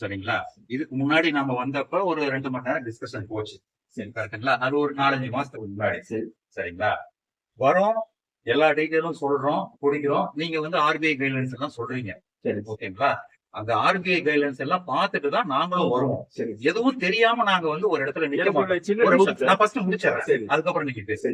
சரிங்களா? இதுக்கு முன்னாடி நம்ம வந்தப்ப ஒரு ரெண்டு மணி நேரம் டிஸ்கஷன் போச்சு. சரி கரெக்டுங்களா அது ஒரு நாலஞ்சு மாசத்துக்கு முன்னாடி. சரி. சரிங்களா? வரோம். எல்லா டீட்டெயிலும் சொல்றோம் பிடிக்கிறோம் நீங்க வந்து ஆர்பிஐ கைட்லைன்ஸ் எல்லாம் சொல்றீங்க. சரி. ஓகேங்களா? அந்த ஆர்பிஐ கைட்லைன்ஸ் எல்லாம் பார்த்துட்டு தான் நாங்களும் வருவோம். எதுவும் தெரியாம நாங்க வந்து ஒரு இடத்துல நிக்க மாட்டோம். நான் ஃபர்ஸ்ட் முடிச்சிடறேன். சரி. அதுக்கப்புறம் நீங்க பேசு.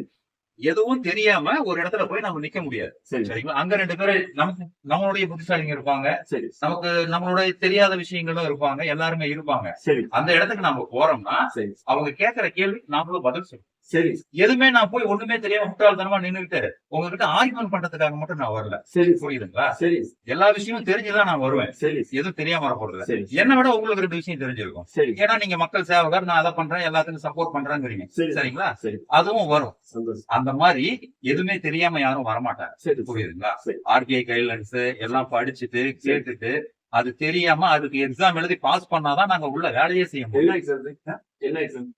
எதுவும் தெரியாம ஒரு இடத்துல போய் நம்ம நிக்க முடியாது. சரி. சரிங்களா? அங்க ரெண்டு பேரும் நமக்கு நம்மளுடைய புத்திசாலிங்க இருப்பாங்க. சரி. நமக்கு நம்மளுடைய தெரியாத விஷயங்களும் இருப்பாங்க. எல்லாருமே இருப்பாங்க. சரி. அந்த இடத்துக்கு நம்ம போறோம்னா அவங்க கேட்கிற கேள்வி நாமளும் பதில் சொல்லணும் சரி. எதுவுமே நான் போய் ஒண்ணுமே தெரியாம முட்டாள்தனமா நின்னுட்டு உங்ககிட்ட ஆர்குமெண்ட் பண்றதுக்காக மட்டும் நான் வரல. சரி. புரியுதுங்களா? சரி. எல்லா விஷயமும் தெரிஞ்சுதான் நான் வருவேன். சரி. எதுவும் தெரியாம வர போறது. சரி. என்னை விட உங்களுக்கு ரெண்டு விஷயம் தெரிஞ்சிருக்கும். சரி. ஏன்னா நீங்க மக்கள் சேவகர் நான் அதை பண்றேன் எல்லாத்துக்கும் சப்போர்ட் பண்றேங்கிறீங்க. சரி. சரிங்களா? சரி. அதுவும் வரும். அந்த மாதிரி எதுவுமே தெரியாம யாரும் வரமாட்டாங்க. சரி புரியுதுங்களா. ஆர்பிஐ கைட்லைன்ஸ் எல்லாம் படிச்சுட்டு கேட்டுட்டு அது தெரியாம அதுக்கு எக்ஸாம் எழுதி பாஸ் பண்ணாதான் நாங்க உள்ள வேலையே செய்ய முடியும். என்ன எக்ஸாம் என்ன எக்ஸாம்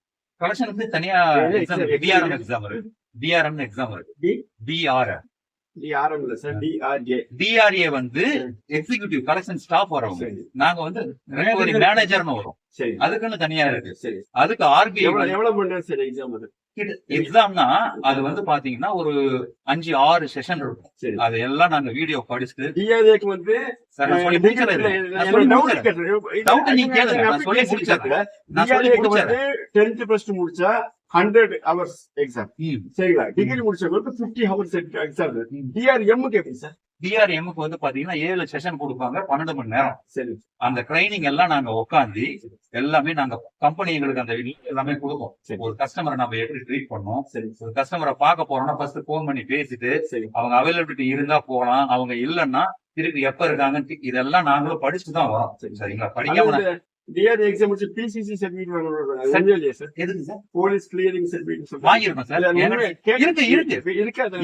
தனியா என்ன எக்ஸாம் exam? டிஆர்எம் எக்ஸாம் இருக்கு டிஆர்எம் எக்ஸாம் இருக்கு D? DRM D ஆரம்பில்ல sir. D R J DRA வந்து எக்ஸிகியூட்டிவ் கலெக்ஷன் ஸ்டாஃப் வரவங்க. நாங்க வந்து மேனேஜர்னு வரும். சரி. அதுக்குன்னு தனியா இருக்கு. சரி. அதுக்கு ஆர்பிஐ எவ்வளவு எக்ஸாம் எக்ஸாம்னா அது வந்து பாத்தீங்கன்னா ஒரு அஞ்சு ஆறு செஷன் இருக்கும். அது எல்லாம் நாங்க வீடியோ படிச்சுட்டு வந்து டென்த் பிளஸ் டூ முடிச்சா ஹண்ட்ரட் ஹவர்ஸ் எக்ஸாம். சரிங்களா? டிகிரி முடிச்சவங்களுக்கு பிப்டி ஹவர்ஸ் எக்ஸாம். டிஆர்எம்முக்கு எப்படி சார் டிஆர்எம்க்கு வந்து பாத்தீங்கன்னா ஏழு செஷன் கொடுப்பாங்க பன்னெண்டு மணி நேரம். சரி. அந்த ட்ரைனிங் எல்லாம் நாங்க உட்காந்து எல்லாமே நாங்க கம்பெனி எங்களுக்கு அந்த எல்லாமே சரி. ஒரு கஸ்டமரை நம்ம எப்படி ட்ரீட் பண்ணோம் சரி. ஒரு கஸ்டமரை பார்க்க போறோம்னா ஃபர்ஸ்ட் ஃபோன் பண்ணி பேசிட்டு சரி. அவங்க அவைலபிலிட்டி இருந்தா போகலாம் அவங்க இல்லைன்னா திருப்பி எப்ப இருக்காங்கன்னு இதெல்லாம் நாங்களும் படிச்சுட்டு தான் வரோம். சரி. சரிங்களா? படிக்காம டிஆர்ஏ எக்ஸாம் முடிச்சு பிசிசி எதுக்கு சார்? போலீஸ் கிளியரிங் சர்டிஃபிகேட் வாங்கிருக்கோம் சார்? எங்க- இருக்கு, இருக்கு.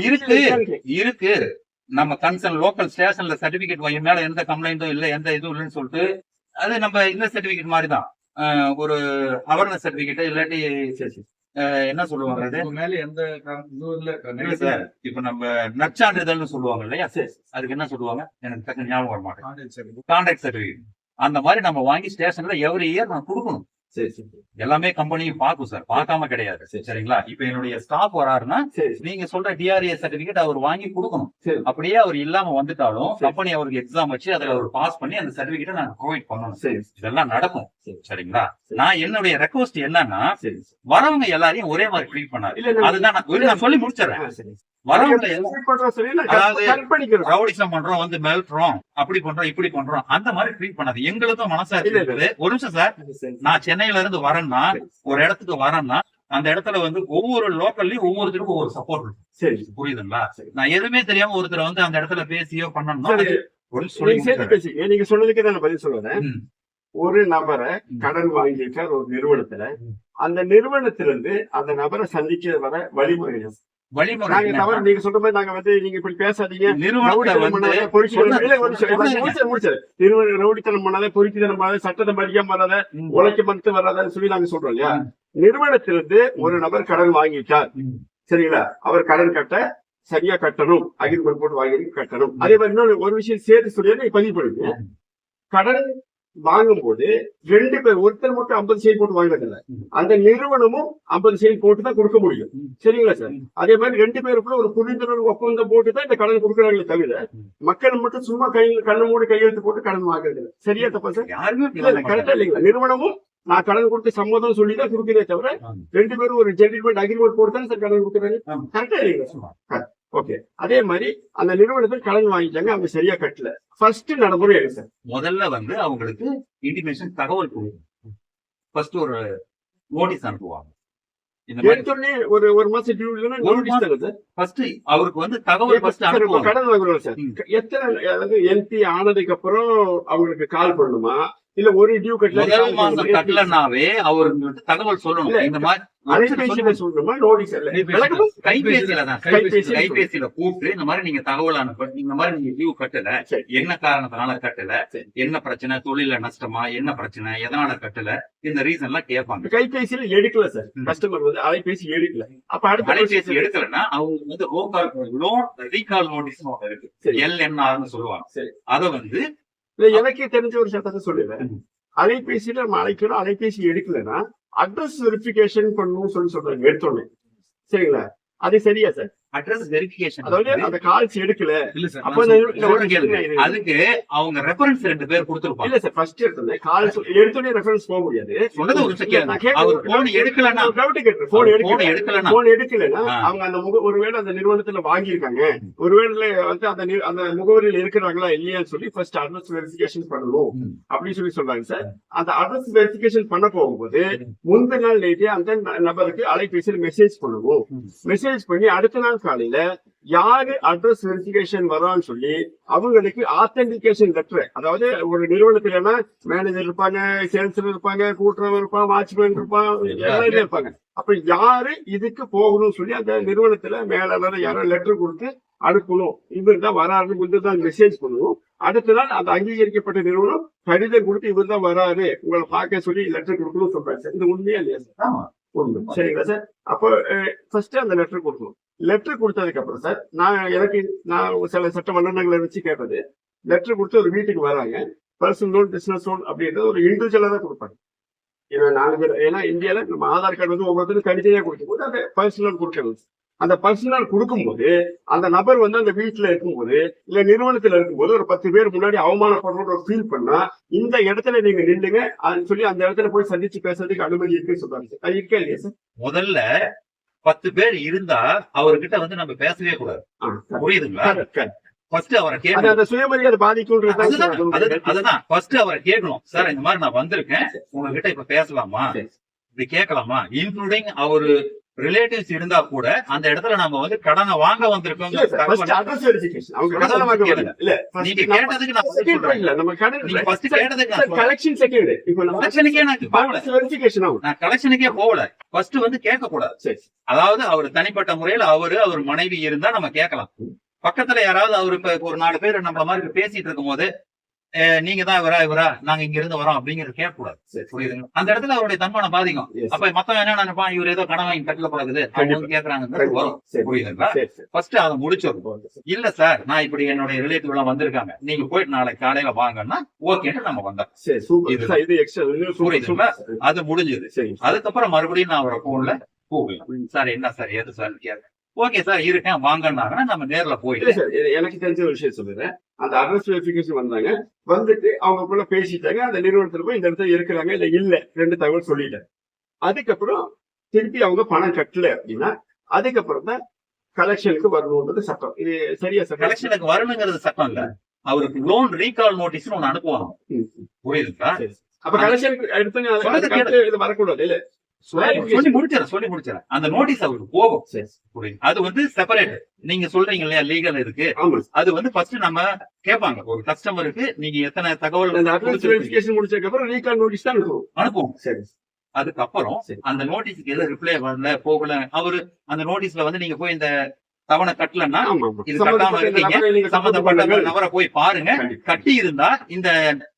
இருக்கு. இருக்கு. நம்ம கன்சர்ன் லோக்கல் ஸ்டேஷன்ல சர்டிபிகேட் வாங்கி மேல எந்த கம்ப்ளைண்ட்டும் இல்ல எந்த இதுவும் இல்லைன்னு சொல்லிட்டு அது நம்ம இந்த சர்டிபிகேட் மாதிரி தான் ஒரு அவேர்னஸ் சர்டிபிகேட் இல்லாட்டி என்ன சொல்லுவாங்க அது? மேல எந்த சார் இப்ப நம்ம நற்சான்றிதழ்னு சொல்லுவாங்க இல்லையா? அதுக்கு என்ன சொல்லுவாங்க? எனக்கு டக்குனு ஞாபகம் வர மாட்டேன் கான்டாக்ட் சர்டிபிகேட் அந்த மாதிரி நம்ம வாங்கி ஸ்டேஷன்ல எவ்ரி இயர் நான் கொடுக்கணும். சரி சரி எல்லாமே கம்பெனியும் பார்க்கும் சார் பார்க்காம கிடையாது. சரிங்களா? இப்ப என்னுடைய ஸ்டாஃப் வராருன்னா நீங்க சொல்ற டிஆர்ஏ சர்டிபிகேட் அவர் வாங்கி கொடுக்கணும். அப்படியே அவர் இல்லாம வந்துட்டாலும். கம்பெனி அவருக்கு எக்ஸாம் வச்சு அதுல அவர் பாஸ் பண்ணி அந்த சர்டிபிகேட்டை நாங்க ப்ரொவைட் பண்ணணும். இதெல்லாம் நடக்கும். சரி. சரிங்களா? சரி. நான் என்னுடைய ரெக்வஸ்ட் என்னன்னா வரவங்க எல்லாரையும் ஒரே மாதிரி ட்ரீட் பண்ணாரு அதுதான் நான் சொல்லி முடிச்சிடறேன் பண்றோம் வந்து மெல்ட்றோம் அப்படி பண்றோம் இப்படி பண்றோம் அந்த மாதிரி ட்ரீட் பண்ணாது எங்களுக்கும் இல்ல. இருக்குது. ஒரு நிமிஷம் சார். நான் சென்னையில இருந்து வரேன்னா. ஒரு இடத்துக்கு வரேன்னா அந்த இடத்துல வந்து ஒவ்வொரு லோக்கல்லையும் ஒவ்வொருத்தருக்கும் ஒவ்வொரு சப்போர்ட் இருக்கும் சரி புரியுதுங்களா சரி. நான் எதுவுமே தெரியாம ஒருத்தர் வந்து அந்த இடத்துல பேசியோ சொல்லி நீங்க. பேசி சொன்னதுக்கு தான் நான் பதில் சொல்லுவேன். ஒரு நபரை. கடன் வாங்கியிருக்கார் ஒரு நிறுவனத்துல. அந்த நிறுவனத்திலிருந்து அந்த நபரை சந்திக்க வர வழிமுறைகள் வழிமுறை தவறு நீங்க சொல்ற மாதிரி நாங்க வந்து நீங்க இப்படி பேசாதீங்க. நிறுவனத்தை ரவுடித்தனம் வந்து பண்ணாத. நிறுவன ரவுடித்தனம் பண்ணாத, பண்ணாத, சட்டத்தை மதிக்காம வராத, ம். உழைக்க மறுத்து வராதன்னு சொல்லி நாங்க சொல்றோம் இல்லையா. நிறுவனத்திலிருந்து ஒரு நபர் கடன் வாங்கிட்டார். சரிங்களா? அவர் கடன் கட்ட சரியா கட்டணும். அகிர்மெண்ட் போட்டு வாங்கி கட்டணும். அதே மாதிரி இன்னொரு ஒரு விஷயம் சேர்த்து சொல்லி பதிவு பண்ணுங்க. கடன் வாங்கும்போது ரெண்டு பேர் ஒருத்தர் மட்டும் ஐம்பது சைன் போட்டு வாங்கினதில்ல. அந்த நிறுவனமும் ஐம்பது சைன் போட்டு தான் கொடுக்க முடியும். சரிங்களா சார். அதே மாதிரி ரெண்டு பேருக்குள்ள ஒரு புரிந்துணர்வு ஒப்பந்தம் போட்டு தான் இந்த கடன் கொடுக்குறாங்களே தவிர. மக்கள் மட்டும் சும்மா கையில் கண்ணு மூடி கையெழுத்து போட்டு கடன் வாங்குறது சரியா தப்பா சார் யாருமே கரெக்டா. இல்லைங்களா நிறுவனமும் நான் கடன் கொடுத்து சம்மதம் சொல்லி தான் கொடுக்கிறதே தவிர. ரெண்டு பேரும் ஒரு ஜென்டில்மெண்ட் அக்ரிமெண்ட் போட்டு தான் சார் கடன் கொடுக்குறாங்க. கரெக்டா இல்லைங்களா ஓகே அதே மாதிரி அந்த நிறுவனத்தில் கடன் வாங்கிட்டாங்க அவங்க சரியா கட்டல. ஃபர்ஸ்ட் நடைமுறை எது சார்? முதல்ல வந்து அவங்களுக்கு இன்டிமேஷன் தகவல் கொடுக்கணும் ஃபர்ஸ்ட் ஒரு நோட்டீஸ் அனுப்புவாங்க. எடுத்தோடனே ஒரு ஒரு மாசம் டியூ இல்லைன்னா ஃபர்ஸ்ட் அவருக்கு வந்து தகவல் ஃபர்ஸ்ட் கடன் வாங்குறோம் சார். எத்தனை அதாவது எம்பி ஆனதுக்கு அப்புறம் அவங்களுக்கு கால் பண்ணணுமா? இல்ல ஒரு டியூ கட்டல மாசம் கட்டலனாவே வந்து தகவல். சொல்லணும். இந்த மாதிரி? கைபேசியில தான். கைபேசியில கூப்பிட்டு இந்த மாதிரி நீங்க தகவல் அனுப்ப இந்த மாதிரி நீங்க டியூ கட்டல. என்ன காரணத்தினால கட்டல. என்ன பிரச்சனை? தொழில நஷ்டமா? என்ன பிரச்சனை? எதனால கட்டல? இந்த ரீசன் எல்லாம் கேட்பாங்க கைபேசியில எடுக்கல சார். கஸ்டமர் வந்து அலைபேசி எடுக்கல. அப்ப அடுத்த அலைபேசி எடுக்கலன்னா அவங்க வந்து ரோகால் லோன் ரீகால் நோட்டீஸ் இருக்கு. எல்என்ஆர்னு சொல்லுவாங்க. சரி. அத வந்து இல்ல, எனக்கே தெரிஞ்ச ஒரு சட்டத்தை சொல்லிடுறேன். அலைபேசியில நம்ம அழைக்கிறோம் அலைபேசி எடுக்கலைன்னா அட்ரஸ் வெரிபிகேஷன் பண்ணணும்னு சொல்லி சொல்றாங்க எடுத்தோடனே சரிங்களா? அது சரியா சார்? அட்ரஸ் வெரிஃபிகேஷன் அந்த கால்ஸ் எடுக்கல. இல்ல சார் அப்ப. அதுக்கு அவங்க ரெஃபரன்ஸ் ரெண்டு பேர் கொடுத்திருப்பாங்க. இல்ல சார் ஃபர்ஸ்ட் எடுத்தோடனே கால் எடுத்தோடனே ரெஃபரன்ஸ் போக முடியாது. சொன்னது ஒரு கேட்கறது- அவர் போன் எடுக்கலன்னா டவுட் கேட்கிறேன் போன் எடுக்கல. எடுக்கலன்னா. போன் எடுக்கலன்னா ஆ. அவங்க அந்த முக ஒருவேளை அந்த நிறுவனத்துல வாங்கியிருக்காங்க. ஒருவேளை வந்து அந்த அந்த முகவரியில் இருக்கிறாங்களா இல்லையான்னு சொல்லி ஃபர்ஸ்ட் அட்ரஸ் வெரிஃபிகேஷன் பண்ணணும். அப்படின்னு சொல்லி சொல்றாங்க சார். அந்த அட்ரஸ் வெரிஃபிகேஷன் பண்ண போகும்போது முந்தின நாள் நைட்டே அந்த நபருக்கு அலைபேசியில் மெசேஜ் பண்ணுவோம். மெசேஜ் பண்ணி அடுத்த நாள் காலையில யாரு அட்ரஸ் வெரிஃபிகேஷன் வரான்னு சொல்லி அவங்களுக்கு ஆத்தென்டிகேஷன் லெட்டர் அதாவது ஒரு நிறுவனத்துலன்னா மேனேஜர் இருப்பாங்க சேல்ஸ்ல இருப்பாங்க கூட்டுறவு இருப்பான் வாட்ச்மேன் இருப்பான் எல்லாருமே இருப்பாங்க. அப்ப யாரு இதுக்கு போகணும்னு சொல்லி அந்த நிறுவனத்துல மேலாளர் யாரோ லெட்டர் கொடுத்து அனுப்பணும். இவர் தான் வராருன்னு இவர் தான் மெசேஜ் பண்ணணும் அடுத்த நாள் அந்த அங்கீகரிக்கப்பட்ட நிறுவனம் கடிதம் கொடுத்து இவர் தான் வராரு உங்களை பார்க்க சொல்லி லெட்டர் கொடுக்கணும்னு சொல்றாங்க சார். இது உண்மையா இல்லையா சார்? சரிங்களா சார்? அப்போ ஃபர்ஸ்ட் அந்த லெட்டர் கொடுக்கணும். லெட்டர் கொடுத்ததுக்கு அப்புறம் சார் நான் எனக்கு நான் சில சட்ட வல்லுநர்களை வச்சு கேட்டது. லெட்டர் கொடுத்து ஒரு வீட்டுக்கு வராங்க. பர்சனல் லோன் பிசினஸ் லோன் அப்படின்றது ஒரு இண்டிவிஜுவலாக தான் கொடுப்பாங்க. ஏன்னா நாலு பேர் ஏன்னா இந்தியாவில் நம்ம ஆதார் கார்டு வந்து ஒவ்வொருத்தரும் தனித்தனியாக கொடுக்கும்போது அந்த பர்சனல் கொடுக்கணும் அந்த பர்சனல் கொடுக்கும்போது அந்த நபர் வந்து அந்த வீட்டுல இருக்கும்போது இல்லை நிறுவனத்துல இருக்கும்போது ஒரு பத்து பேர் முன்னாடி அவமானப்படுற ஒரு ஃபீல் பண்ணா இந்த இடத்துல நீங்க நின்றுங்க அதுன்னு சொல்லி அந்த இடத்துல போய் சந்திச்சு பேசுறதுக்கு அனுமதி இருக்குன்னு சொல்றாங்க சார் அது இருக்கா இல்லையா சார் முதல்ல பத்து பேர் இருந்தா அவர்கிட்ட வந்து நம்ம பேசவே கூடாது. புரியுதுங்களா. ஃபர்ஸ்ட் அவரை கேட்கணும். அந்த சுயமரியாதை பாதிக்கும்ன்றது தான் அதுதான் ஃபர்ஸ்ட் அவரை கேட்கணும். சார் இந்த மாதிரி நான் வந்திருக்கேன். உங்ககிட்ட இப்ப பேசலாமா. இப்படி கேட்கலாமா? இன்க்ளூடிங் அவரு ரிலேட்டிவ்ஸ் இருந்தா கூட அந்த இடத்துல நம்ம வந்து கடனை வாங்க வந்திருக்கோம். நீங்க கேட்டதுக்கு நான் கலெக்ஷனுக்கே போகல. ஃபர்ஸ்ட் வந்து கேட்க கூடாது சரி, அதாவது அவர் தனிப்பட்ட முறையில அவரு அவர் மனைவி இருந்தா நம்ம கேட்கலாம். பக்கத்துல யாராவது அவரு இப்ப ஒரு நாலு பேர் நம்மள மாதிரி பேசிட்டு இருக்கும் போது "அஹ், நீங்க தான் இவரா இவரா நாங்க இங்க இருந்து வரோம் அப்படிங்கறது கேட்க கூடாது சரி. புரியுதுங்களா? அந்த இடத்துல அவருடைய தன்மானம் பாதிக்கும். அப்ப மத்தவன் என்ன நினைப்பான் இவர் ஏதோ கடன் வாங்கி கட்டல பழகுது. அவங்க கேக்குறாங்க வரும். புரியுதுங்களா. ஃபர்ஸ்ட் அதை முடிச்சிடும் இல்ல சார் நான் இப்படி என்னுடைய ரிலேட்டிவ் எல்லாம் வந்திருக்காங்க. நீங்க போயிட்டு நாளைக்கு காலையில வாங்கன்னா ஓகேன்னு நம்ம வந்தோம். அது முடிஞ்சது. சரி, அதுக்கப்புறம் மறுபடியும் நான் அவரை போன்ல கூப்பிடலாம் சார் என்ன சார் ஏது சார்? கேட்க ஓகே சார் இருக்கேன் வாங்கன்னாங்கன்னா நம்ம நேர்ல போயிட்டு சார், எனக்கு தெரிஞ்ச ஒரு விஷயம் சொல்லுறேன். அந்த அட்ரஸ் வெரிஃபிகேஷன் வந்தாங்க. வந்துட்டு அவங்களுக்குள்ள பேசிட்டாங்க. அந்த நிறுவனத்துல போய் இந்த இடத்துல இருக்கிறாங்க. இல்ல இல்ல ரெண்டு தகவல் சொல்லிட்டேன். அதுக்கப்புறம் திருப்பி அவங்க பணம் கட்டல அப்படின்னா அதுக்கப்புறம் தான் கலெக்ஷனுக்கு வரணுன்றது சட்டம். இது சரியா சார்? கலெக்ஷனுக்கு வரணுங்கிறது சட்டம் இல்ல. அவருக்கு லோன் ரீகால் நோட்டீஸ் ஒண்ணு அனுப்புவாங்க. புரியுதுங்களா. அப்ப அதுக்கு அடுத்து இது வரக்கூடாது இல்ல? சொல்லி சொல்லி முடிச்சிடறேன் சொல்லி முடிச்சிடறேன். அந்த நோட்டீஸ் அவருக்கு போகும் அது வந்து செப்பரேட் நீங்க சொல்றீங்க இல்லையா லீகல் இருக்கு. அது வந்து ஃபர்ஸ்ட் நம்ம கேட்பாங்க. ஒரு கஸ்டமருக்கு நீங்க எத்தனை தகவல் முடிச்சதுக்கு அப்புறம் ரீகால் நோட்டீஸ் தான் அனுப்புவோம். சரி. அதுக்கப்புறம் சரி. அந்த நோட்டீஸ்க்கு எதுவும் ரிப்ளை வரல போகல. அவரு அந்த நோட்டீஸ்ல வந்து நீங்க போய் இந்த தவணை கட்டலன்னா இது கட்டாம இருக்கீங்க. சம்பந்தப்பட்ட நபர் போய் பாருங்க. கட்டி இருந்தா இந்த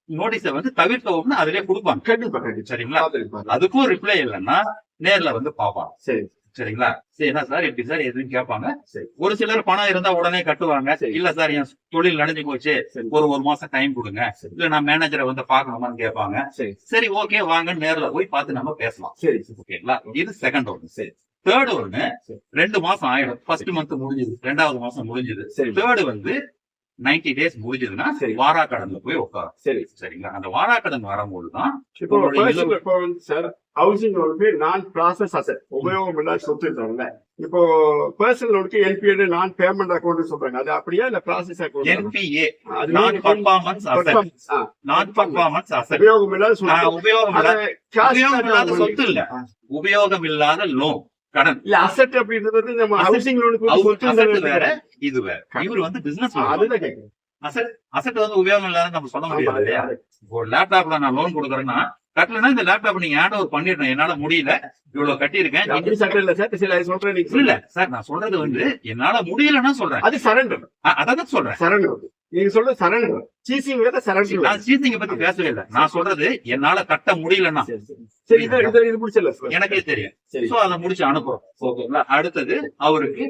நோட்டீஸ வந்து தவிர்க்கவும்னு அதிலே கொடுப்பாங்க. கண்டிப்பா சரிங்களா. அதுக்கும் ரிப்ளை இல்லைன்னா நேர்ல வந்து பாப்பாங்க சரி. சரிங்களா? சரி என்ன சார் எப்படி சார் எதுவும் கேட்பாங்க. சரி. ஒரு சிலர் பணம் இருந்தா உடனே கட்டுவாங்க. சரி. இல்ல சார் என் தொழில் நடந்து போச்சு. ஒரு ஒரு மாசம் டைம் கொடுங்க. இல்ல நான் மேனேஜரை வந்து பாக்கணுமான்னு கேட்பாங்க. சரி. சரி ஓகே வாங்க நேர்ல போய் பார்த்து நம்ம பேசலாம். சரி ஓகேங்களா? இது செகண்ட் ஒன்று சரி. தேர்ட் சரி. ரெண்டு மாசம் ஆயிடும். ஃபர்ஸ்ட் மந்த் முடிஞ்சது. ரெண்டாவது மாசம் முடிஞ்சது. சரி. தேர்டு வந்து 90 டேஸ் முடிஞ்சதுன்னா சரி. வாராக்கடன்ல போய் உட்காரும் சரி. சரிங்களா? அந்த வாராக்கடன் வரும்போது தான் இப்போ சார் ஹவுசிங் லோனுக்கு நான் ப்ராசஸ் அசட் உபயோகம் இல்லாத சொத்து இருக்காங்கல்ல இப்போ பர்சனல் லோனுக்கு என்பிஏ நான் பேமெண்ட் அக்கௌண்ட் சொல்றாங்க. அது அப்படியா இல்ல process account NPA non performance asset non performance asset உபயோகம் இல்லாத சொத்து. உபயோகம் இல்லாத சொத்து இல்ல. உபயோகம் இல்லாத லோன் கடன். இல்ல அசட் அப்படின்றது வந்து நம்ம ஹவுசிங் லோனுக்கு வேற இது வேற. இவர் வந்து பிசினஸ் அதுதான் அசட் அசட் வந்து உபயோகம் இல்லாத நம்ம சொல்ல முடியாது இல்லையா? ஒரு லேப்டாப்ல நான் லோன் கொடுக்குறேன்னா கட்டலன்னா இந்த லேப்டாப் நீங்க ஹேண்ட் ஓவர் பண்ணிடணும். என்னால முடியல. இவ்வளவு கட்டியிருக்கேன். இல்ல சார். நான் சொல்றது வந்து என்னால முடியலன்னா சொல்றேன். அது சரண்டர் அதான் சொல்றேன். சரண்டர் நீங்க சொல்றது சரண்டர் சீசிங் சரண்டர் நான் சீசிங்க பத்தி பேசவே இல்லை. நான் சொல்றது என்னால கட்ட முடியலன்னா. சரி இது இது இது முடிச்சிடல சார் எனக்கே தெரியும். சரி. சோ அதை முடிச்சு அனுப்புறோம். ஓகேங்களா? அடுத்தது அவருக்கு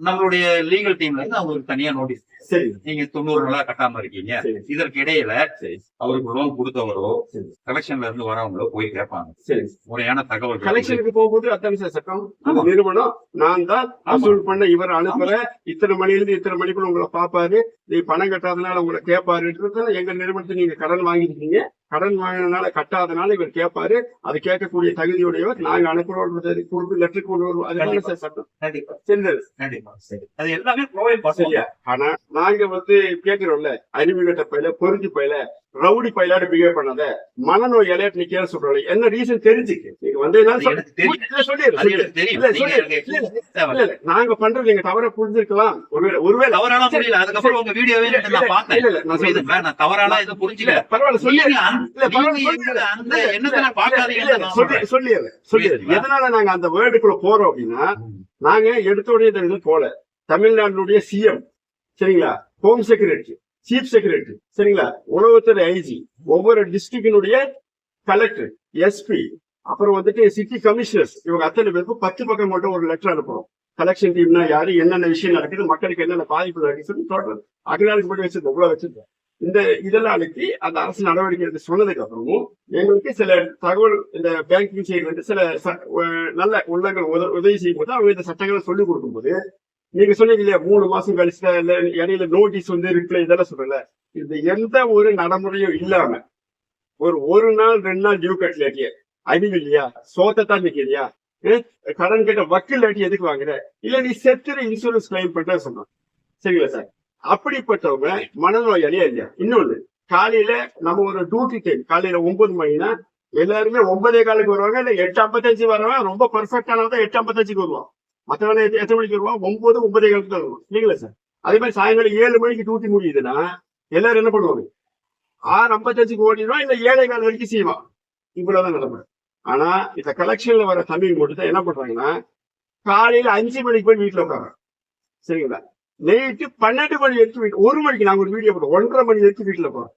நம்மளுடைய லீகல் டீம்ல இருந்து அவங்களுக்கு தனியா நோட்டீஸ் சரி. நீங்க தொண்ணூறு நாளா கட்டாம இருக்கீங்க. இதற்கு இடையில சரி. அவருக்கு லோன் கொடுத்தவரோ சரி. கலெக்ஷன்ல இருந்து வரவங்களோ போய் கேட்பாங்க. சரி. முறையான தகவல் கலெக்ஷனுக்கு போகும்போது சார் சட்டம். நிறுவனம் நான் தான் வசூல் பண்ண இவர் அனுப்புறேன். இத்தனை மணில இருந்து இத்தனை மணிக்குள்ள உங்களை பாப்பாரு நீ பணம் கட்டாதனால உங்களை கேட்பாருன்றது எங்க நிறுவனத்துக்கு நீங்க கடன் வாங்கிருக்கீங்க கடன் வாங்கினதுனால கட்டாதனால இவர் கேட்பாரு அது கேட்கக்கூடிய தகுதியுடையவர் நாங்க அனுப்புறோன்றது கொடுத்து லெட்டர் கொண்டு வருவோம். சார் சட்டம்? அது எல்லாமே ஆனா நாங்க வந்து கேட்கிறோம்ல அறிவுகட்ட பையில பொறுக்கி பையில ரவுடி பையிலாடு பிஹேவ் பண்ணாத. மனநோய் இலையாட்டு நிக்கிற சொல்றோம் என்ன ரீசன் தெரிஞ்சுக்கு? நீங்க இல்ல, நீங்க பண்றது நீங்க தவற புரிஞ்சிருக்கலாம் ஒருவேளை ஒருவேளை தவறாலாம் புரியல. அதுக்கப்புறம் உங்க வீடியோவே நான் பார்த்தேன். இல்ல, நான்? நான் எதுவும் இல்ல, புரிஞ்சுக்கல பரவாயில்ல சொல்லி. இல்ல, பரவாயில்ல, அந்த இல்ல, நான் சொல்லி- சொல்றேன். சொல்லிடுறேன், சொல்லிடுறேன். எதனால நாங்க அந்த வேர்டுக்குள்ள போறோம் அப்படின்னா நாங்க எடுத்த உடனே இந்த இது போல. தமிழ்நாட்டினுடைய சிஎம் சரிங்களா? ஹோம் செக்ரட்டரி சீஃப் செக்ரட்டரி சரிங்களா? உணவுத்துறை ஐஜி ஒவ்வொரு டிஸ்ட்ரிக்டினுடைய கலெக்டர் எஸ்பி அப்புறம் வந்துட்டு சிட்டி கமிஷனர்ஸ் இவங்க அத்தனை பேருக்கும் பத்து பக்கம் மட்டும் ஒரு லெட்டர் அனுப்புறோம். கலெக்ஷன் டீம்னா யாரு என்னென்ன விஷயம் நடக்குது மக்களுக்கு என்னென்ன பாதிப்பு நடக்குது சொல்லி டோட்டல் அக்னாலஜ்மெண்ட் வச்சிருந்தோம் இவ்வளவு வச்சிருந்தோம். இந்த இதெல்லாம் அனுப்பி அந்த அரசு நடவடிக்கை எடுத்து சொன்னதுக்கு அப்புறமும் எங்களுக்கு சில தகவல் இந்த பேங்கிங் சைடு வந்து சில ச- நல்ல உள்ளங்கள் உதவி செய்யும் போது அவங்க இந்த சட்டங்களை சொல்லி கொடுக்கும்போது நீங்க சொன்னீங்க இல்லையா மூணு மாசம் கழிச்சு இல்ல இடையில நோட்டீஸ் வந்து ரிப்ளை இதெல்லாம் சொல்றல இது எந்த ஒரு நடைமுறையும் இல்லாம ஒரு ஒரு நாள் ரெண்டு நாள் டியூ கட்டலையே அறிவு இல்லையா சோத்தத்தான் நிக்கலையா கடன் கேட்ட வக்கீல் அடி எதுக்கு வாங்குற? இல்ல நீ செத்துற இன்சூரன்ஸ் கிளைம் பண்ற சொன்னான். சரிங்களா சார்? அப்படிப்பட்டவங்க மனநோயாளியா இல்லையா? இன்னொன்னு காலையில நம்ம ஒரு டியூட்டி டைம் காலையில ஒன்பது மணினா எல்லாருமே ஒன்பதே காலுக்கு வருவாங்க இல்ல எட்டு ஐம்பத்தஞ்சு வருவாங்க ரொம்ப பர்ஃபெக்டானதான் எட்டு ஐம்பத்தஞ்சுக்கு வருவான் மத்தவங்க எத்த- எத்தனை மணிக்கு வருவான் ஒன்பது ஒன்பதே காலுக்கு தான் வருவான் இல்லைங்களா சார்? அதே மாதிரி சாயங்காலம் ஏழு மணிக்கு டியூட்டி முடியுதுன்னா எல்லாரும் என்ன பண்ணுவாங்க? ஆறு ஐம்பத்தஞ்சுக்கு ஓடிடுவோம் இல்ல ஏழை கால வரைக்கும் செய்வான் இவ்வளவுதான் நடப்பு ஆனா இந்த கலெக்ஷன்ல வர தமிழ் மட்டும் தான் என்ன பண்றாங்கன்னா காலையில அஞ்சு மணிக்கு போய் வீட்டுல உட்கார சரிங்களா? நைட்டு பன்னெண்டு மணி வரைக்கும் வீட்டு ஒரு மணிக்கு நாங்க ஒரு வீடியோ போடுறோம் ஒன்றரை மணி வரைக்கும் வீட்டுல போறோம்.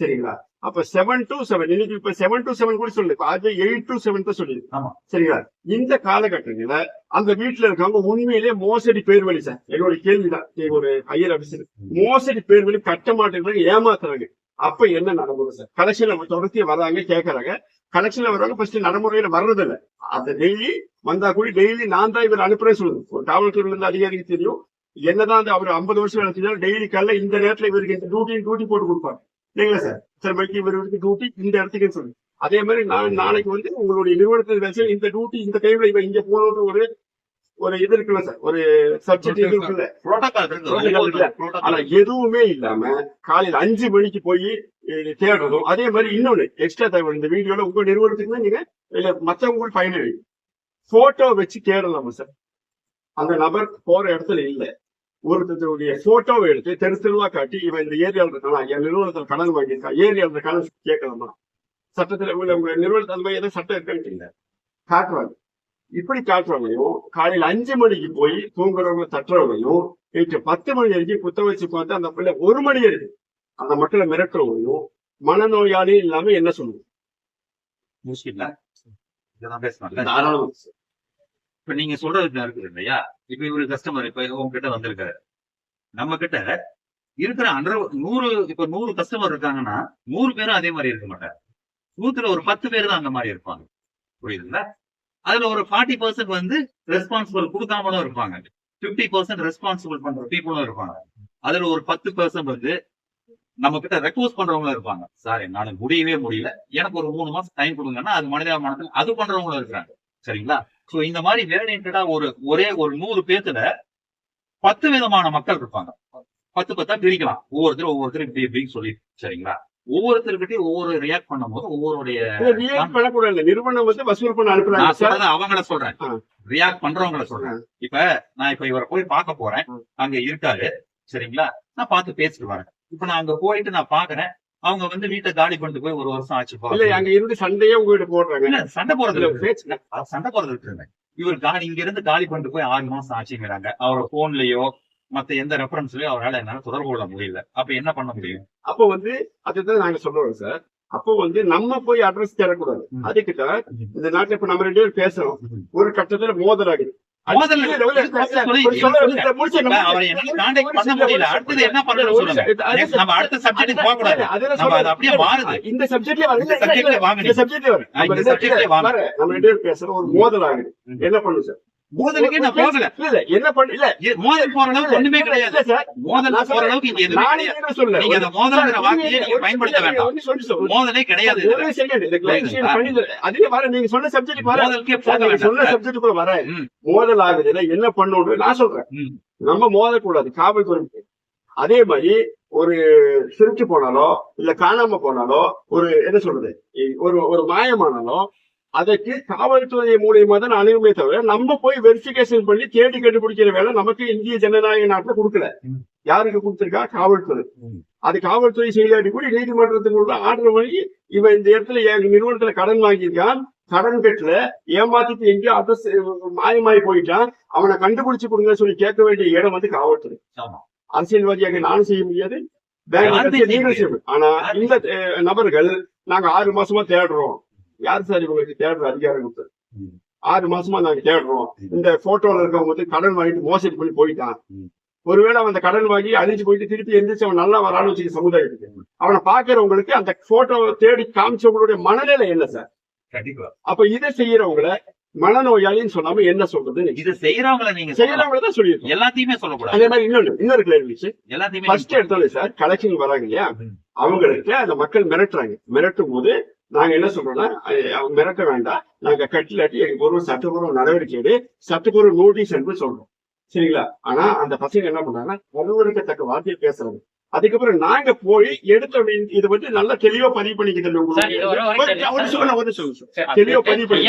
சரிங்களா? அப்ப செவன் டு செவன் இன்னைக்கு இப்ப செவன் டு செவன் கூட சொல்லு அது எயிட் டு செவன் தான் சொல்லிடு ஆமா. சரிங்களா? இந்த காலகட்டத்துல அந்த வீட்டுல இருக்கவங்க உண்மையிலேயே மோசடி பேர் வழி சார். என்னோட கேள்விதான். ஒரு ஐயர் ஆபீசர் மோசடி பேர் வழி கட்ட மாட்டேங்கிறாங்க ஏமாத்துறாங்க. அப்ப என்ன நடைமுறை சார்? கலெக்ஷன்ல தொடர்ச்சி வர்றாங்க கேட்கறாங்க கலெக்ஷன்ல வர்றாங்க ஃபர்ஸ்ட் நடைமுறையில வர்றது இல்ல அது டெய்லி வந்தா கூட டெய்லி நான் தான் இவர் அனுப்புறேன் சொல்லுது. ஒரு காவல்துறையில இருந்து அதிகாரிக்கு தெரியும். என்னதான் அந்த அவர் ஐம்பது வருஷம் டெய்லி காலைல இந்த நேரத்துல இவருக்கு இந்த டியூட்டி டியூட்டி போட்டு கொடுப்பாங்க. இல்லைங்களா சார்? சில மணிக்கு இவருக்கு டியூட்டி இந்த இடத்துக்குன்னு சொல்லி. அதே மாதிரி நான் நாளைக்கு வந்து உங்களுடைய நிறுவனத்தில் வச்சு இந்த டியூட்டி இந்த டைம்ல இவன் இங்க போகணுன்ற ஒரு ஒரு இது இருக்குல்ல சார்? ஒரு சப்ஜெக்ட் இது இருக்குல்ல? புரோட்டோகால். ஆனா எதுவுமே இல்லாம காலையில அஞ்சு மணிக்கு போய் தேடுறதும் அதே மாதிரி இன்னொன்னு எக்ஸ்ட்ரா தகவல். இந்த வீடியோல உங்க நிறுவனத்துக்கு நீங்க இல்ல மத்தவங்க பயனடை போட்டோ வச்சு தேடலாமா சார்? அந்த நபர் போற இடத்துல இல்ல. ஒருத்தருடைய போட்டோவை எடுத்து தெரு தெருவா காட்டி இவன் இந்த ஏரியாவில் இருக்கானா? என் நிறுவனத்துல கடன் வாங்கியிருக்கா ஏரியாவில் கடன் கேட்கலாமா? சட்டத்துல உள்ள உங்க நிறுவனத்துல அந்த மாதிரி ஏதாவது சட்டம் இருக்கான்னு இல்ல காட்டுறாங்க. இப்படி காட்டுறவங்களையும் காலையில அஞ்சு மணிக்கு போய் தூங்குறவங்க தட்டுறவங்களையும் நைட்டு பத்து மணி வரைக்கும் குத்த வச்சு பார்த்து அந்த பிள்ளை ஒரு மணி வரைக்கும் அந்த மக்களை மிரட்டுறவங்களையும் மனநோயாளி இல்லாம என்ன சொல்லுவோம் தாராளமா இப்ப நீங்க சொல்றது இருக்குது இல்லையா? இப்ப இவரு கஸ்டமர் இப்ப உங்ககிட்ட வந்திருக்காரு. நம்ம கிட்ட இருக்கிற அண்டர் நூறு இப்ப நூறு கஸ்டமர் இருக்காங்கன்னா நூறு பேரும் அதே மாதிரி இருக்க மாட்டாங்க. நூத்துல ஒரு பத்து பேர் தான் அந்த மாதிரி இருப்பாங்க. புரியுதுல்ல அதுல ஒரு ஃபார்ட்டி பர்சன்ட் வந்து ரெஸ்பான்சிபிள் கொடுக்காமலும் இருப்பாங்க. பிப்டி பர்சன்ட் ரெஸ்பான்சிபிள் பண்ற பீப்புளும் இருப்பாங்க. அதுல ஒரு பத்து பர்சன்ட் வந்து நம்ம கிட்ட ரெக்வஸ்ட் பண்றவங்களும் இருப்பாங்க. சார் என்னால முடியவே முடியல. எனக்கு ஒரு மூணு மாசம் டைம் கொடுங்கன்னா அது மனிதாபிமானத்துல அது பண்றவங்களும் இருக்கிறாங்க சரிங்களா? சோ இந்த மாதிரி வேரியன்டா ஒரு ஒரே ஒரு நூறு பேத்துல பத்து விதமான மக்கள் இருப்பாங்க. பத்து பத்தா பிரிக்கலாம். ஒவ்வொருத்தரும் ஒவ்வொருத்தரும் இப்படி இப்படின்னு சொல்லி சரிங்களா? ஒவ்வொருத்தருக்கிட்டையும் ஒவ்வொரு ரியாக்ட் பண்ணும்போது ஒவ்வொருடைய பண்ணக்கூடாது நிறுவனம் வந்து வசூல் பண்ண அனுப்புறாங்க அவங்கள சொல்றேன். ரியாக்ட் பண்றவங்கள சொல்றேன். இப்ப நான் இப்ப இவரை போய் பார்க்க போறேன். அங்க இருக்காரு. சரிங்களா? நான் பார்த்து பேசிட்டு வரேன். இப்ப நான் அங்க போயிட்டு நான் பாக்குறேன் அவங்க வந்து வீட்டை காலி பண்ணிட்டு போய் ஒரு வருஷம் ஆச்சுப்பா இல்ல அங்க இருந்து சண்டையே உங்ககிட்ட போடுறாங்க. சண்டை போறது சண்டை போறது விட்டுருங்க இவர் காலி இங்க இருந்து காலி பண்ணிட்டு போய் ஆறு மாசம் ஆச்சுங்கிறாங்க. அவரோட போன்லயோ மத்த எந்த ரெஃபரன்ஸ்லயோ அவரால் என்னால தொடர்பு கொள்ள முடியல. அப்ப என்ன பண்ண முடியும்? அப்போ வந்து அதுதான் நாங்க சொல்றோம் சார். அப்போ வந்து நம்ம போய் அட்ரஸ் தரக்கூடாது. அதுக்கிட்ட இந்த நாட்டுல இப்ப நம்ம ரெண்டு பேரும் பேசுறோம். ஒரு கட்டத்துல மோதல் ஆகுது பண்ண அடுத்தது என்ன சொல்லுங்க. நம்ம அடுத்த சப்ஜெக்ட் போக கூடாது நம்ம அது அப்படியே மாறுது. இந்த வாங்க வாங்க. நம்ம ரெண்டு பேரும் பேசுறோம். ஒரு மோதல் ஆகுது. என்ன பண்ணும் சார்? மோதலுக்கே நான் போகல. இல்ல என்ன பண்ணு இல்ல மோதல் போற அளவுக்கு ஒண்ணுமே கிடையாது. சார். மோதல் நான் போற அளவுக்கு இங்க எதுவுமே நானே கிடையாது. என்ன சொல்ல நீங்க அந்த மோதல்ங்கிற வார்த்தையை பயன்படுத்த வேண்டாம். மோதலே கிடையாது வர சொன்ன சப்ஜெக்ட் வர மோதலுக்கே போக சொன்ன வேண்டாம். சப்ஜெக்ட் கூட வர. மோதல் ஆகுதுன்னா என்ன பண்ணணும் நான் சொல்றேன். நம்ம மோதக்கூடாது காவல்துறை. அதே மாதிரி ஒரு திருட்டு போனாலோ இல்ல காணாம போனாலோ ஒரு என்ன சொல்றது? ஒரு ஒரு மாயமானாலோ அதற்கு காவல்துறை மூலியமா தான் அணுகுமே தவிர நம்ம போய் வெரிஃபிகேஷன் பண்ணி தேடி கண்டுபிடிக்கிற வேலை நமக்கு இந்திய ஜனநாயக நாட்டுல கொடுக்கல. யாருக்கு கொடுத்திருக்கா காவல்துறை. அது காவல்துறை செயலாடி கூட நீதிமன்றத்துக்கு உள்ள ஆர்டர் பண்ணி இவன் இந்த இடத்துல எங்க நிறுவனத்துல கடன் வாங்கியிருக்கான் கடன் கட்டல ஏமாத்திட்டு எங்கேயோ அட்ரஸ் மாயமாயி போயிட்டான் அவனை கண்டுபிடிச்சு கொடுங்கன்னு சொல்லி கேட்க வேண்டிய இடம் வந்து காவல்துறை. அரசியல்வாதியாக நானும் செய்ய முடியாது. ஆனா இந்த நபர்கள் நாங்க ஆறு மாசமா தேடுறோம் யார் சார் இவங்களுக்கு தேடுற அதிகாரம் கொடுத்தது. ஆறு மாசமா நாங்க தேடுறோம். இந்த போட்டோல இருக்கவங்க வந்து கடன் வாங்கிட்டு மோசடி பண்ணி போயிட்டான். ஒருவேளை அந்த கடன் வாங்கி அழிஞ்சு போயிட்டு திருப்பி எந்திரிச்சு அவன் நல்லா வரான்னு வச்சுக்க சமுதாயத்துக்கு. அவனை பாக்குறவங்களுக்கு அந்த போட்டோவை தேடி காமிச்சவங்களுடைய மனநிலை என்ன சார்? கண்டிப்பா. அப்ப இதை செய்யறவங்கள மனநோயாளின்னு சொல்லாம என்ன சொல்றது? இது செய்யறவங்கள நீங்க. செய்யறவங்கள தான் சொல்லியிருக்கோம். எல்லாத்தையுமே சொல்லக்கூடாது. அதே மாதிரி இன்னொன்னு இன்னொரு கிளாரிபிகேஷன் எல்லாத்தையுமே ஃபர்ஸ்ட் எடுத்தோம் சார் கலெக்ஷன் வராங்க இல்லையா. அவங்களுக்கு அந்த மக்கள் மிரட்டுறாங்க. மிரட்டும் போது நாங்க என்ன சொல்றோம்னா மிரட்ட வேண்டாம். நாங்க கட்டிலாட்டி எங்க ஒரு சட்டப்பூர்வ நடவடிக்கை எடு சட்டப்பூர்வ நோட்டீஸ் என்று சொல்றோம். சரிங்களா? ஆனா அந்த பசங்க என்ன பண்றாங்கன்னா அலுவலகத்தக்க வார்த்தையை பேசுறாங்க. அதுக்கப்புறம் நாங்க போய் எடுத்த உடனே இது வந்து நல்லா தெளிவா பதிவு பண்ணிக்கிட்டு சார், இது ஒரு வரைக்கும் உங்களுக்கு ஒரு சொல்ல ஒரு சொல்லுங்க தெளிவா பதிவு பண்ணி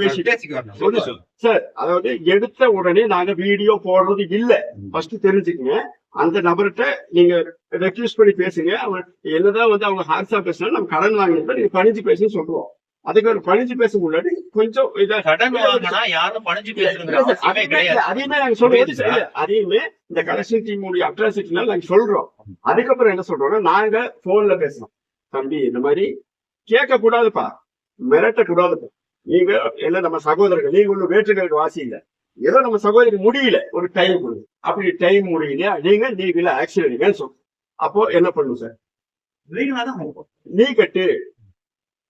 பேசிட்டு. சார் அதாவது எடுத்த உடனே நாங்க வீடியோ போடுறது இல்ல. ஃபர்ஸ்ட் தெரிஞ்சுக்கங்க. அந்த நபர்கிட்ட நீங்க ரெக்யூஸ் பண்ணி பேசுங்க. அவன் என்னதான் வந்து அவங்க ஹார்ஸா பேசினா நம்ம கடன் வாங்கிட்டு நீங்க பணிஞ்சு பேசுன்னு சொல்லுவோம். அதுக்கு ஒரு பணிஞ்சு பேச முன்னாடி கொஞ்சம் இதா யாரும் பணிஞ்சு அவசியமே அதையுமே நாங்க. இல்ல. அதையுமே இந்த கலெக்ஷன் டீமுடைய அட்ராசிட்டினால நாங்க சொல்றோம். அதுக்கப்புறம் என்ன சொல்றோம்னா நாங்க போன்ல பேசணும் தம்பி இந்த மாதிரி கேட்க கூடாதுப்பா மிரட்ட கூடாதுப்பா நீங்க எல்லாம் நம்ம சகோதரர்கள் நீங்க ஒண்ணு வேற்றுகளுக்கு வாசி இல்ல. ஏதோ நம்ம சகோதரிக்கு முடியல ஒரு டைம் கொடுங்க. அப்படி டைம் முடியலையா நீங்க நீங்கள ஆக்ஷன் எடுங்கன்னு சொல்றோம் அப்போ என்ன பண்ணும் சார். நீ கட்டு.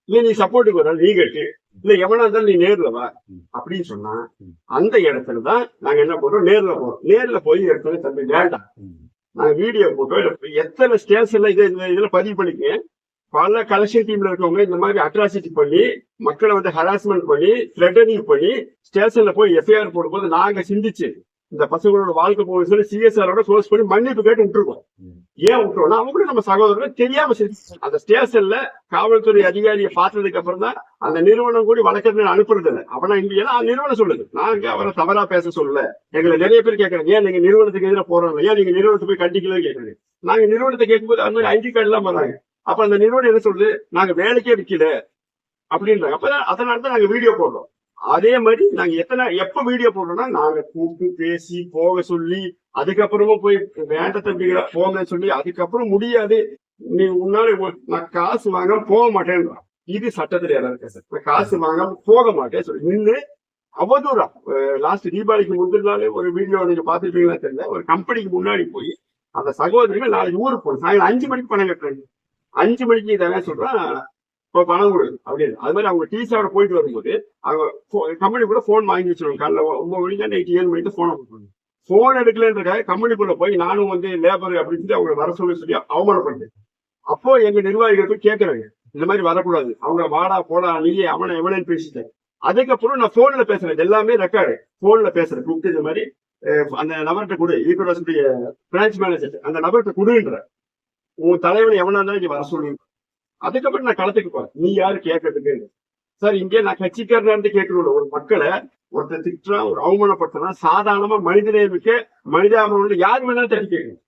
இல்ல நீ சப்போர்ட்டுக்கு வர நீ கட்டு இல்ல எவனா இருந்தாலும் நீ நேர்ல வா. அப்படின்னு சொன்னா. அந்த இடத்துல தான் நாங்க என்ன பண்றோம்? நேர்ல போறோம். நேர்ல போய் எடுத்தோம் தம்பி வேண்டாம். நாங்க வீடியோ போட்டோ இல்ல எத்தனை ஸ்டேஷன்ல இதை இதுல பதிவு பண்ணிக்க பல கலெக்ஷன் டீம்ல இருக்கவங்க இந்த மாதிரி அட்ராசிட்டி பண்ணி மக்களை வந்து ஹராஸ்மெண்ட் பண்ணி த்ரெட்டனிங் பண்ணி ஸ்டேஷன்ல போய் எஃப்ஐஆர் போடும்போது நாங்க சிந்திச்சு இந்த பசங்களோட வாழ்க்கை போக சொல்லி சிஎஸ்ஆரோட சோர்ஸ் பண்ணி மன்னிப்பு கேட்டு விட்டுருக்கோம். ஏன் விட்டுருவோம்னா அவங்க நம்ம சகோதரர்கள் தெரியாம செஞ்சு அந்த ஸ்டேஷன்ல காவல்துறை அதிகாரியை பார்த்ததுக்கு அப்புறம் தான் அந்த நிறுவனம் கூட வழக்கறிஞர் அனுப்புறது இல்லை. அவனா இங்க ஏன்னா நிறுவனம் சொல்லுது. நாங்க அவரை தவறா பேச சொல்லல. எங்களை நிறைய பேர் கேட்கறாங்க ஏன் நீங்க நிறுவனத்துக்கு எதிராக போறாங்க? ஏன் நீங்க நிறுவனத்தை போய் கண்டிக்கல கேட்கறது நாங்க நிறுவனத்தை கேட்கும்போது அந்த மாதிரி ஐடி கார்டு எல்லாம் வராங்க. அப்ப அந்த நிறுவனம் என்ன சொல்லுது? நாங்க வேலைக்கே விற்கல அப்படின்றாங்க. அப்பதான் அதனால தான் நாங்க வீடியோ போடுறோம். அதே மாதிரி நாங்க எத்தனை எப்ப வீடியோ போடுறோம்னா நாங்க கூப்பிட்டு பேசி போக சொல்லி அதுக்கப்புறமா போய் வேண்ட தம்பிகளை போங்கன்னு சொல்லி அதுக்கப்புறம் முடியாது. நீ உன்னால நான் காசு வாங்க போக மாட்டேன்றான் இது சட்டத்துல இடம் இருக்கு சார். நான் காசு வாங்காம போக மாட்டேன் சொல்லி. நின்று அவதூறா. லாஸ்ட் தீபாவளிக்கு முந்தின ஒரு வீடியோ நீங்க பாத்துருப்பீங்களா தெரியல. ஒரு கம்பெனிக்கு முன்னாடி போய் அந்த சகோதரிகள் நாளைக்கு ஊருக்கு போகணும். சாயங்காலம் அஞ்சு மணிக்கு பணம் கட்டுறாங்க. அஞ்சு மணிக்கு இதை சொல்றான். இப்போ பணம் கொடு. அப்படின்னு அது மாதிரி அவங்க டீச்சரோட போயிட்டு வரும்போது அவங்க கம்பெனி கூட ஃபோன் வாங்கி வச்சிருவாங்க. காலைல ஒன்பது மணிக்கு நைட்டு ஏழு மணிக்கு ஃபோனை கொடுப்பாங்க. ஃபோன் எடுக்கலன்றக்காக கம்பெனிக்குள்ள போய் நானும் வந்து லேபர் அப்படின்னு சொல்லி அவங்களை வர சொல்லி சொல்லி அவமானப்படுது அப்போ எங்க நிர்வாகிகள் போய் கேட்கறாங்க. இந்த மாதிரி வரக்கூடாது. அவங்க வாடா போடா நீயே அவனை எவனேன்னு பேசிட்டேன் அதுக்கப்புறம் நான் போன்ல பேசுறேன். எல்லாமே ரெக்கார்டு போன்ல பேசுறேன். கூப்பிட்டு இந்த மாதிரி அந்த நபர்கிட்ட கொடு. ஈக்குவலாசுடைய பிரான்ச் மேனேஜர் அந்த நபர்கிட்ட கொடுன்ற உன் தலைவன் எவனா இருந்தாலும் இங்க வர சொல்லு. அதுக்கப்புறம் நான் களத்துக்கு போறேன். நீ யாரு கேட்கறதுக்கு? சார் இங்கே நான் கட்சிக்காரனா இருந்து கேட்கணும் ஒரு மக்களை ஒருத்தர் திட்டுறா ஒரு அவமானப்படுத்தினா சாதாரணமா மனிதநேயமிக்க மனிதாபம் யார் வேணாலும் தட்டி கேட்கணும்.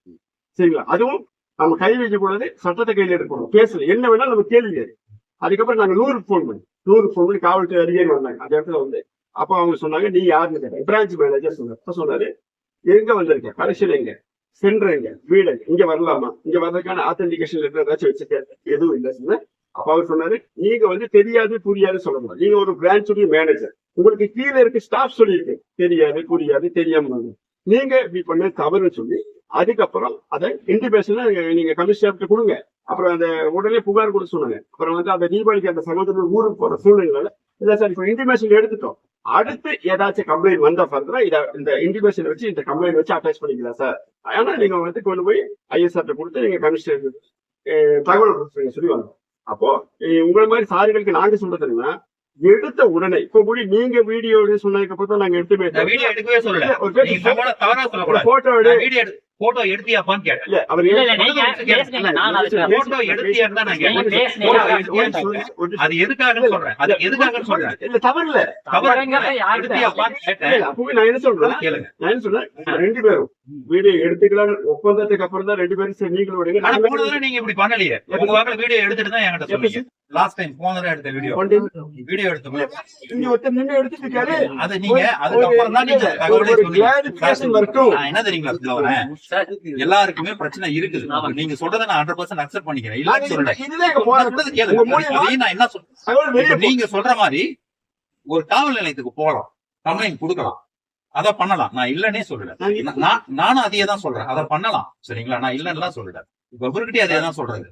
சரிங்களா? அதுவும் நம்ம கை வைக்க கூடாது சட்டத்தை கையில எடுக்கணும் பேசல. என்ன வேணாலும் நம்ம கேள்வி கேட்கு அதுக்கப்புறம் நாங்க நூறுக்கு ஃபோன் பண்ணி நூறுக்கு ஃபோன் பண்ணி காவல்துறை அதிகாரி வந்தாங்க. அந்த இடத்துல வந்து அப்ப அவங்க சொன்னாங்க நீ யாருன்னு கேட்டேன். பிரான்ச் மேனேஜர் சொன்னார். அப்ப சொன்னாரு எங்க வந்திருக்க? கடைசியில் எங்க? சென்றங்க வீடு. இங்க வரலாமா? இங்க வர்றதுக்கான ஆத்தன்டிகேஷன் லெட்டர் ஏதாச்சும் வச்சுக்க எதுவும் இல்லை சொன்னேன் அப்ப அவர் சொன்னாரு நீங்க வந்து தெரியாது புரியாது சொல்ல முடியாது நீங்க ஒரு பிரான்ச்சுடைய மேனேஜர் உங்களுக்கு கீழே இருக்க ஸ்டாஃப் சொல்லியிருக்கு. தெரியாது புரியாது தெரியாம நீங்க இப்படி பண்ண தவறுன்னு சொல்லி அதுக்கப்புறம் அதை இன்டிபேஷன் நீங்க கமிஷனர் கொடுங்க. அப்புறம் அந்த உடனே புகார் கூட சொன்னாங்க. அப்புறம் வந்து அந்த தீபாவளிக்கு அந்த சகோதரர் ஊருக்கு போற சூழ்நிலை இல்ல சார் இப்போ இன்டிமேஷன் எடுத்துட்டோம். அடுத்து ஏதாச்சும் கம்ப்ளைண்ட் வந்தா ஃபர்தரா இத இந்த இன்டிமேஷன் வச்சு இந்த கம்ப்ளைண்ட் வச்சு அட்டாச் பண்ணிக்கலாம் சார் ஆனா நீங்க வந்து கொண்டு போய் ஐஎஸ்ஆர்ட்ட கொடுத்து நீங்க கமிஷனர் தகவல் சொல்லி வந்தோம் அப்போ உங்களை மாதிரி சாரிகளுக்கு நாங்க சொல்றது என்னன்னா எடுத்த உடனே இப்போ கூட நீங்க வீடியோ சொன்னதுக்கு அப்புறம் நாங்க தவறா சொல்லக்கூடாது. போட்டோ எடு நான் வீடியோ எடு போட்டோ எடுத்தியாப்பான்னு கேட்டேன். நீங்க போட்டோ எடுத்தியான்னு தான் நான் நீங்க கேட்டேன். அது சொல்றேன். அது எதுக்காக சொல்றேன். இல்ல தவறு இல்ல. தவறுங்கிறத யார்கிட்ட- எடுத்தியாப்பான்னு கேட்டேன். இல்ல, அப்பவே நான் என்ன சொல்றேன் கேளுங்க. நான் என்ன சொல்றேன் ரெண்டு பேரும் வீடியோ எடுத்துக்கலாம் ஒப்பந்தத்துக்கு அப்புறம் தான் ரெண்டு பேரும் சரி நீங்களும் விடுங்க ஆனா நாங்க போன தடவை நீங்க இப்படி பண்ணலையே. உங்க வாக்குல வீடியோ எடுத்துட்டு தான் என்கிட்ட சொன்னீங்க. லாஸ்ட் டைம் போன தடவை எடுத்த வீடியோ. வீடியோ எடுத்தோம் இங்க ஒருத்தர் நின்னு எடுத்துட்டு அது நீங்க அதுக்கப்புறம் தான் நீங்க தகவலே சொன்னீங்க. என்ன தெரியுங்களா எல்லாருக்குமே பிரச்சனை இருக்குது. நீங்க சொல்றதை நான் ஹண்ட்ரட் பர்சன்ட் அக்செப்ட் பண்ணிக்கிறேன். இல்லன்னு நாங்க சொல்றேன் நான் என்ன சொல்றேன் நீங்க சொல்ற மாதிரி ஒரு காவல் நிலையத்துக்கு போகலாம். கம்ப்ளைண்ட் கொடுக்கலாம். அத பண்ணலாம். நான் இல்லன்னே சொல்லல. நானும் அதையே தான் சொல்றேன். அத பண்ணலாம். சரிங்களா? நான் இல்லன்னு சொல்லல. இப்ப இவர்கிட்டயே அதே தான் சொல்றது.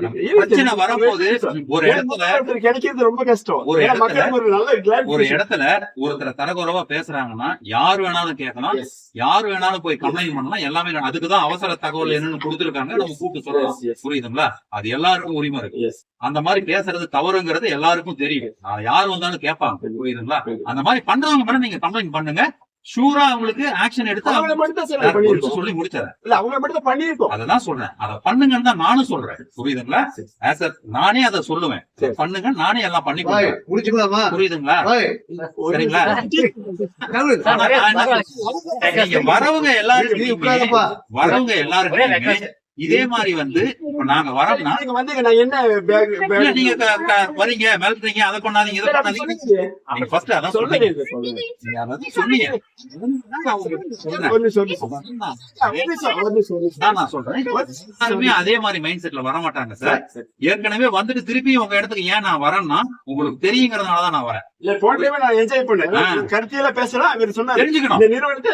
பிரச்சனை வரும்போது ஒரு இடத்துல ஒருத்தர் கிடைக்கிறது ரொம்ப கஷ்டம். ஒரு ஏன்னா இடத்துல- மக்களுக்கு ஒரு நல்ல ஒரு clarification. இடத்துல ஒருத்தர் தரக்குறவா பேசுறாங்கன்னா யார் வேணாலும் கேட்கலாம். யார் வேணாலும் போய் கம்ப்ளைண்ட் பண்ணலாம். எல்லாமே அதுக்குதான் அவசர தகவல் என்னன்னு கொடுத்துருக்காங்க. நம்ம கூப்பிட்டு சொல்லலாம். புரியுதுங்களா? அது எல்லாருக்கும் உரிமை இருக்கு. அந்த மாதிரி பேசுறது தவறுங்கிறது எல்லாருக்கும் தெரியும். யார் வந்தாலும் கேட்பாங்க. புரியுதுங்களா? அந்த மாதிரி பண்றவங்க மேல நீங்க கம்ப்ளைண்ட் பண்ணுங்க. ஷூரா அவங்களுக்கு ஆக்ஷன் எடுத்து அவங்கள அவங்க மட்டும். சொல்லி முடிச்சாரு இல்ல, அவங்கள மட்டும் தான் பண்ணியிருக்கோம். அததான் சொல்றேன் அதை பண்ணுங்கன்னு தான் நானும் சொல்றேன் புரியுதுங்களா As a- நானே அதை சொல்லுவேன். பண்ணுங்க நானே எல்லாம் பண்ணி. முடிச்சுக்கலாமா புரியுதுங்களா சரிங்களா வரவங்க எல்லாருக்குமே. வரவங்க எல்லாருக்குமே. இதே மாதிரி வந்து இப்ப நாங்க வரோம்னா நீங்க வந்தீங்க, நான் என்ன நீங்க வரீங்க மிளக்குறீங்க அதை கொண்டாதீங்க இதை கொண்டாதீங்க. சொன்னீங்க. நீங்க ஃபர்ஸ்ட் அதான் சொல்லுங்க, சொன்னீங்க. நீங்க நான் சொல்றேன். யாருமே அதே மாதிரி மைண்ட் செட்ல வர மாட்டாங்க சார். ஏற்கனவே வந்துட்டு திருப்பி உங்க இடத்துக்கு ஏன் நான் வரேன்னா உங்களுக்கு தெரியுங்கிறதுனால தான் நான் வரேன். இல்ல, time நான் enjoy பண்ணேன். கருத்தியல பேசலாம், இவர் சொன்னாரு. தெரிஞ்சுக்கணும். இந்த நிறுவனத்தை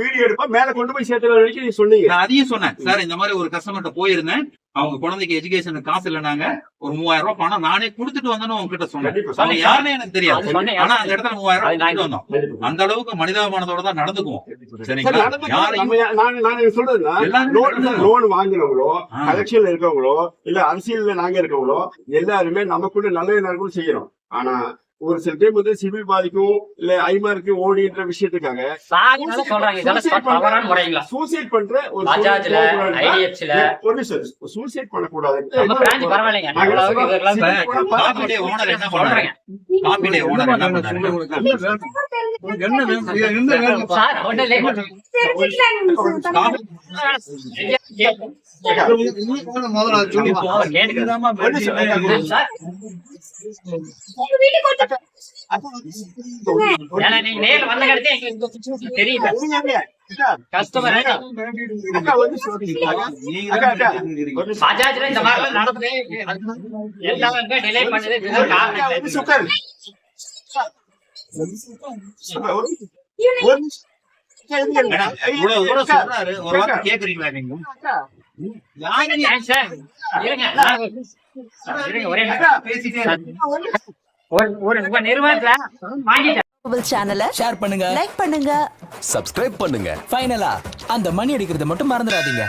வீடியோ எடுப்பா மேல கொண்டு போய் சேர்த்து வரைக்கும் நீங்க சொன்னீங்க. நான் அதையும் சொன்னேன். சார் இந்த மாதிரி ஒரு கஸ்டமர்கிட்ட போயிருந்தேன். அவங்க குழந்தைக்கு எஜுகேஷனுக்கு காசு இல்லைனாங்க. ஒரு மூவாயிரம் ரூபாய் பணம் நானே கொடுத்துட்டு வந்தேன்னு உங்ககிட்ட சொன்னேன். யாருன்னு எனக்கு தெரியாது. ஆனா அந்த இடத்துல மூவாயிரம் ரூபாய் வந்தோம். அந்த அளவுக்கு மனிதாபமானதோட தான் நடந்துக்குவோம். சரி, சரிங்களா. யாரையும் loan வாங்கினவங்களோ. கலெக்ஷன்ல இருக்கவங்களோ இல்ல அரசியல்ல நாங்க இருக்கவங்களோ எல்லாருமே நமக்குள்ள நல்ல நேரம் செய்யறோம். ஆனா ஒரு சில டைம் வந்து சிவில் பாதிக்கும் இல்ல ஐமாருக்கு ஓடின்ற விஷயத்துக்காக சொல்றாங்க. சூசைட் பண்ற ஒரு ஒரு நிமிஷம். சூசைட் பண்ணக்கூடாது. நம்ம பஜாஜ்ல இந்த மாதிரி எல்லாம் நடந்தது எல்லாமே டிலே பண்ணது வார்த்தை கேக்குறீங்களா நீங்க? இருங்க நான் இருங்க ஒரே. பேசிட்டே ஒரு உங்க நிறுவனத்துல வாங்கிட்டேன். சேனலை ஷேர் பண்ணுங்க. லைக் பண்ணுங்க. சப்ஸ்கிரைப் பண்ணுங்க. ஃபைனலா அந்த மணி அடிக்கிறத மட்டும் மறந்துடாதீங்க.